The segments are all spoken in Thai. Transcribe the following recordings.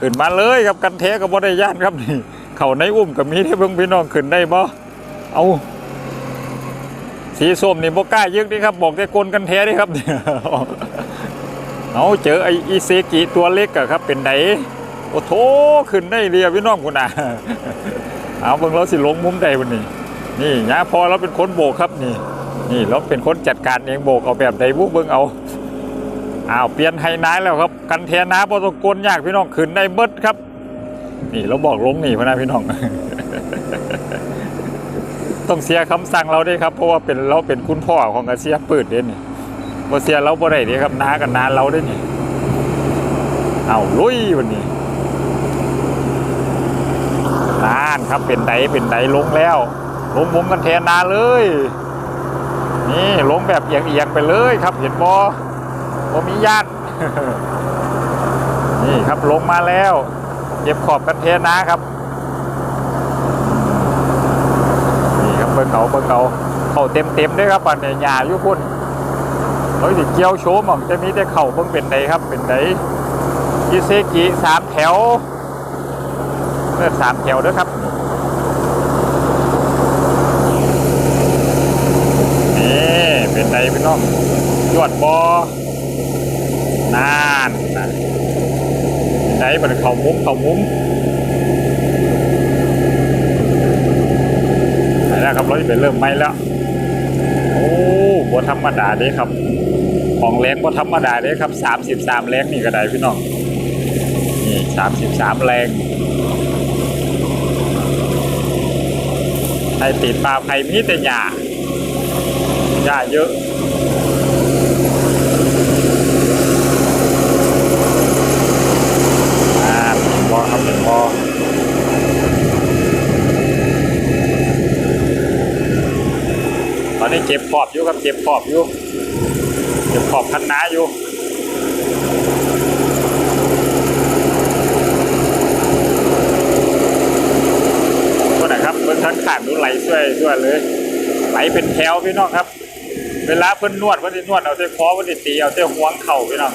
ขึ้นมาเลยครับกันแท้กับบ่ได้ย่านครับนี่เข่าในอุ้มกับมีที่เพิ่งพี่น้องขึ้นได้บ่เอาสีส้มนี่บกล้ายึกนี่ครับบอกได้กลกันแท้นี่ครับเอาเจอไออีเซกิตัวเล็กอะครับ เป็นไดโอ้โถขึ้นได้เรียพี่น้องคุณน่ะเอาเบิ่งเราสิลงมุมใดวันนี้ นี่ยาพอเราเป็นคนโบกครับนี่ นี่เราเป็นคนจัดการเองโบกเอาแบบใดบุกเบิ่งเอา อ้าวเปลี่ยนไฮนายแล้วครับกันแทน้าบอตะโกนยากพี่น้องขึ้นได้เบิดครับ นี่เราบอกลงนี่พนะพี่น้อง ต้องเสียคำสั่งเราด้วยครับ เพราะว่าเป็นเราเป็นคุณพ่อของอาเซียปืดเด่นี่บ่เสียเราบ่ได้เด้ครับน้ากันนาเราได้นี่เอาลุยวันนี้นานครับเป็นไดเป็นไดลงแล้ว ลงมุมกันแทนนาเลย นี่ลงแบบเอียงๆไปเลยครับเห็นบอ บอมีญาตินี่ครับลงมาแล้วเก็บขอบกันแทนนาครับนี่ครับเบิ่งเขาเบิ่งเขาเขาเต็มเต็มด้วยครับปันเนี่ยหญ้าอยู่พุ่นเฮ้ยสิเกี่ยวโชมอะจะมีแต่เข่าเบิ่งเป็นไดครับ เป็นไดอิเซกิสามแถวเลือสามแถวด้วยครับนี่เป็นไดพี่น้องยวดบอ นานนะไดเป็นเข่ามุ้มเข่ามุ้มไปแล้วครับราจะไปเริ่มไหมแล้ว โอ้บ่ธรรมดาเด้ครับ ของแรงบ่ธรรมดาเด้ครับสามสิบสามแรงนี่ก็ได้พี่น้อง นี่สามสิบสามแรงไอติดปลาไผ่มีแต่หญ้าหญ้าเยอะ อ่าเป็น บอตอนนี้เก็บขอบอยู่ครับเก็บขอบอยู่เก็บขอบคันนาอยู่ก็นะครับเบิ่งทั้งขางดูไหลช่วยช่วยเลย ไหลเป็นแถวพี่น้องครับ เวลาเพิ่นนวดเพิ่นนวดเอาแต่คอเพิ่นตีเอาแต่ห่วงเข่าพี่น้อง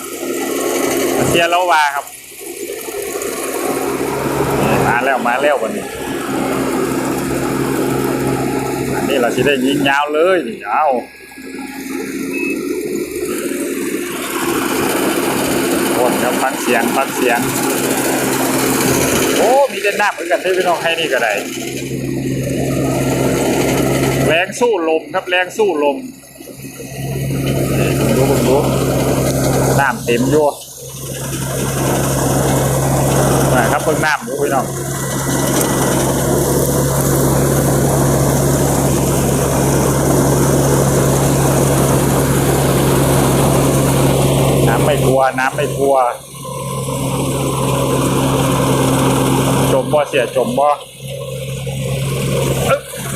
เสียแล้วว่าครับ มาแล้วมาแล้ววันนี้อันนี้เราสิได้ยิงยาวเลยเอาโอ้ครับฟังเสียงฟังเสียง โอ้มีแต่น้ำเหมือนกันที่พี่น้องให้นี่ก็ได้แรงสู้ลมครับแรงสู้ลมดูดูดูน้ำเต็มยู่ นะครับเพิ่งน้ำดูพี่น้องน้ำไม่กลัวน้ำไม่กลัว จมบ่เสียจมบ่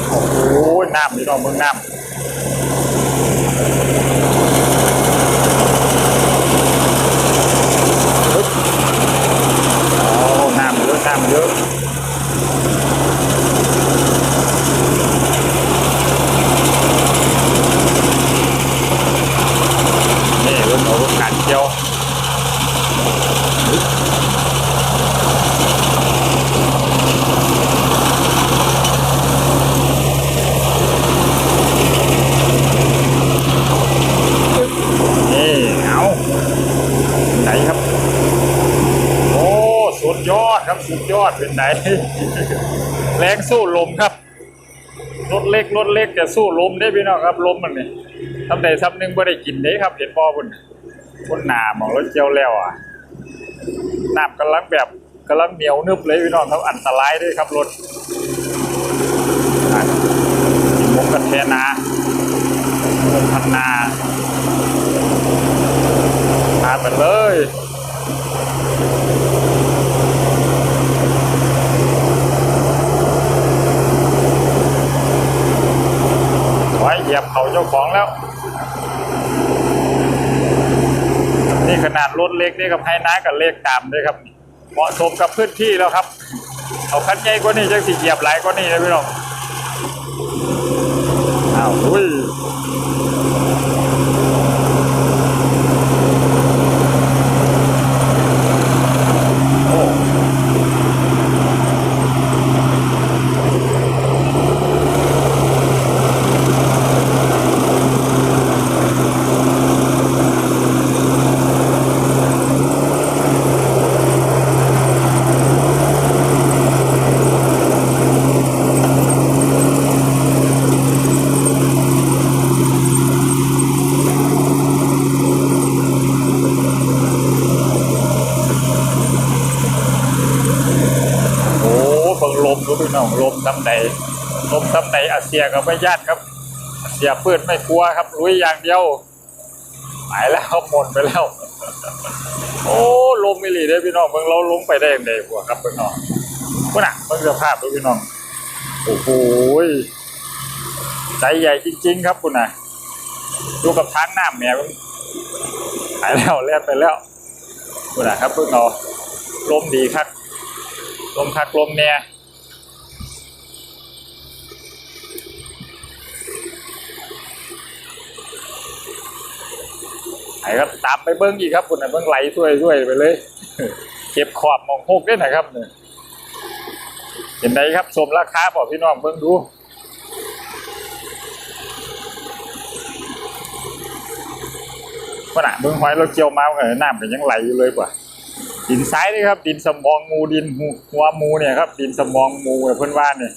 โอ้โหน้ำพี่น้องมึงน้ำอึ๊บโอ้น้ำเยอะน้ำเยอะนี่รุ่นเอารุ่นการเที่ยว นี่เอาไหนครับ โอ้ สุดยอดครับสุดยอดเป็น ไหน แรงสู้ลมครับ รถเล็กรถเล็กจะสู้ลมได้พี่น้องครับลมมันนี่ทำใดทำหนึ่งไม่ได้กินเด้ครับเห็นพ่อคุณคุณหนาหมองรถเจียวแล้วอะน้ำกำลังแบบกำลังเหนียวนึบเลยพี่น้องครับอันตรายด้วยครับรถมุกกันแทนามุกพันนาทานไปเลย ไว้เหยียบเขาเจ้าของ แล้ว นี่ขนาดรถเล็กนี่กับไฮน้ากับเลขตามด้วยครับ เหมาะสมกับพื้นที่แล้วครับ เอาคันใหญ่กว่านี้จะสีเหยียบหลายกว่านี้นะพี่น้องอ้าวอุ้ยโอ้ องลมซ้ำใดลมซ้ำใดอาเซียกับไม่ญาติครับอาเซียปืนไม่กลัวครับลุยอย่างเดียวหายแล้วหมดไปแล้ว โอ้ลมมิลีได้พี่น้องเบิ่งเราลงไปได้ยังไงกว่าครับพี่น้องพุ่นน่ะเบิ่งสภาพดูพี่น้องโอ้โหใจใหญ่จริง ๆ ครับคุณน่ะดูกับทางน้ำแหม่เบิ่งหายแล้วเลียนไปแล้วคุณน่ะครับเพิ่งเอาลมดีครับลมคักลมเนี่ย ไอ้ครับตามไปเบิ้งอีกครับคุณน่ะเบิ้งไหลช่วยช่วยไปเลย เก็บขอบมองโคกด้วยนะครับเนี่ยเห็นไหมครับสมราคาบอกพี่น้องเบิ้งดูขนาดเบิ้งหอยเราเกี่ยวมาเหมือนน้ำเป็นยังไหลอยู่เลยกว่าดินซ้ายนี่ครับดินสมองงูดินหูหัวหมูเนี่ยครับดินสมองงูเนี่ยเพื่อนว่าเนี่ย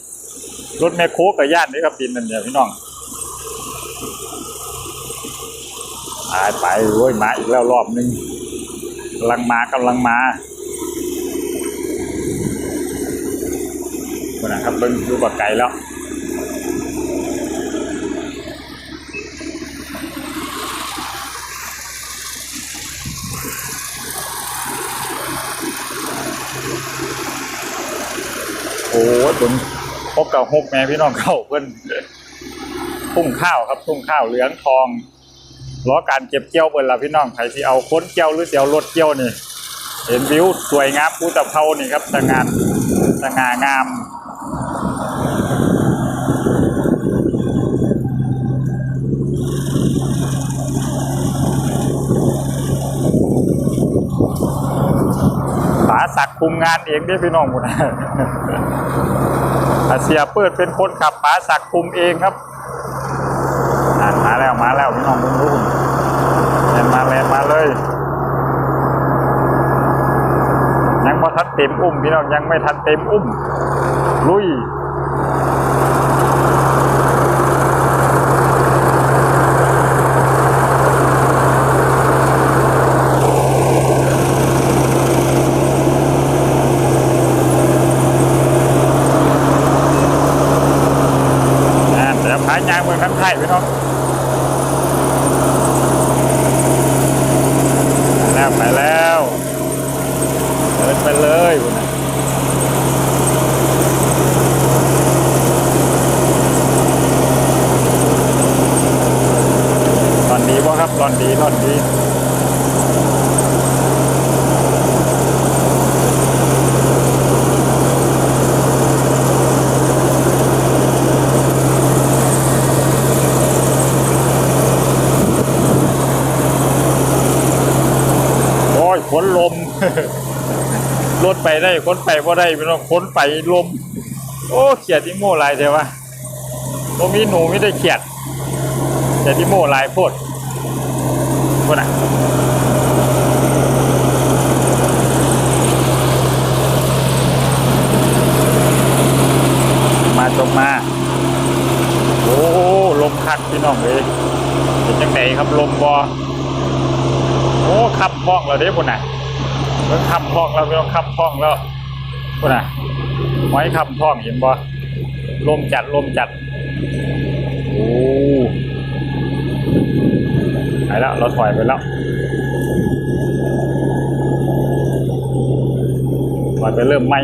รถแมคโครกับย่านนี่ครับดินนั่นเนี่ยพี่น้อง ตายไปโว้ยมาอีกแล้วรอบหนึงกำลังมากำลังมาคนนะครับเบิ้งดูปากไก่แล้วโอ้ยผมพบกับฮกแม่พี่น้องเข้าเพิ่นทุ่งข้าวครับทุ่งข้าวเหลืองทอง ล้อการเก็บเกี่ยวเปิดละพี่น้องใครที่เอาค้นเกี่ยวหรือเสียวรถเกี่ยวนี่เห็นวิวสวยงามภูตะเภานี่ครับสง่าสง่างามป๋าศักดิ์คุมงานเองด้วยพี่น้องหมดอาเสียเปิดเป็นคนขับป๋าศักดิ์คุมเองครับ มาแล้วมาแล้วพี่น้องมึงรู้แลนมาแลนมาเลยยังไม่ทันเต็มอุ้มพี่น้องยังไม่ทันเต็มอุ้มลุย อ่าเดี๋ยวพายางเมืองทั้งไทยพี่น้องไป แล้วเดินไปเลยคุณน่ะตอนดีบ่ครับตอนดีตอนดี โอ้ยขนลม ร ถไปได้ขนไปบ่ได้พี่น้องขนไปลม โอ้เขียดที่โม่ลายใช่ปะบ่มีหนูไม่ได้เขียดเขียดที่โม่ลายโพดคนน่ะมาจงมา โอ้ลมคักพี่น้องเลยเป็นจังไงครับลมบอโอ้ขับพ้องแล้วเด้ปุ่นน่ะ เพิ่งขับพ้องแล้วเพิ่งขับพ้องแล้วปุ่นน่ะไว้ขับพ้องเห็นบ่ลมจัดลมจัดโอ้ไปแล้วเราถอยไปแล้วถอยไปเริ่มไหม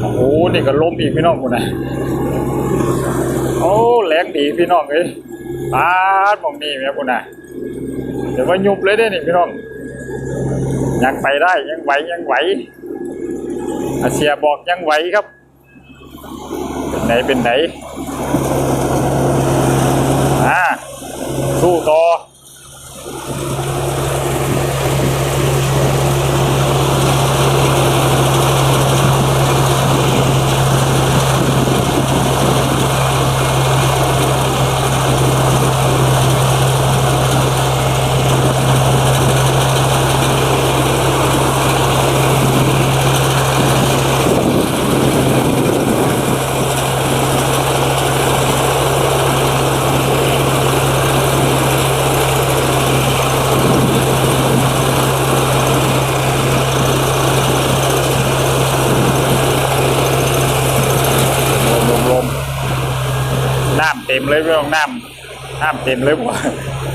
โอ้โหนี่ก็ลมอีกพี่น้องปุ่นน่ะโอ้แรงดีพี่น้องเอ้ยปาดมองนี่แม่ปุ่นน่ะ เดี๋ยวว่ายุบเลยได้นี่พี่น้องยังไปได้ยังไหวยังไหวอาเซียบอกยังไหวครับ เป็นไหนเป็นไหนอ่าสู้ต่อ็มเลยเรื่องน้ำน้ำเต็มเลยบ่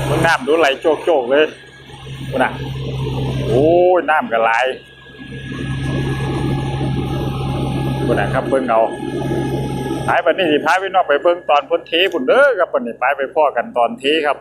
เบิ่งน้ำดูไหลโจกโจกๆเลยนน่ะโอ้ยน้ำก็ไหลคนน่ะครับเบิ่งเอาหายบัดนี้สิพายไปนอกไปเบิ่งตอนพ้นเทพุ่นเด้อครับบัดนี้ไปไปพ่อกันตอนเทครับ